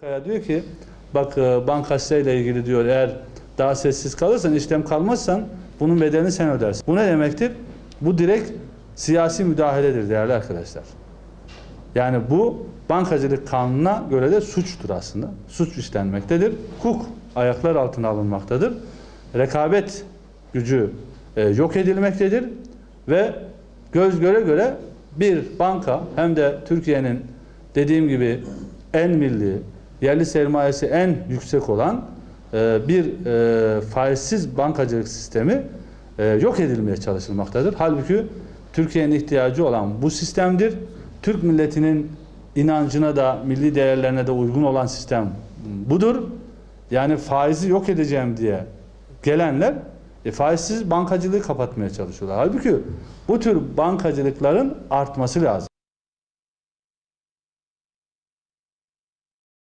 Kaya diyor ki bak e, banka ile ilgili diyor eğer daha sessiz kalırsan işlem kalmazsan bunun bedelini sen ödersin. Bu ne demektir? Bu direkt siyasi müdahaledir değerli arkadaşlar. Yani bu bankacılık kanununa göre de suçtur aslında. Suç işlenmektedir. Hukuk ayaklar altına alınmaktadır. Rekabet gücü e, yok edilmektedir ve göz göre göre bir banka hem de Türkiye'nin dediğim gibi en milli, yerli sermayesi en yüksek olan e, bir e, faizsiz bankacılık sistemi e, yok edilmeye çalışılmaktadır. Halbuki Türkiye'nin ihtiyacı olan bu sistemdir. Türk milletinin inancına da milli değerlerine de uygun olan sistem budur. Yani faizi yok edeceğim diye gelenler e, faizsiz bankacılığı kapatmaya çalışıyorlar. Halbuki bu tür bankacılıkların artması lazım.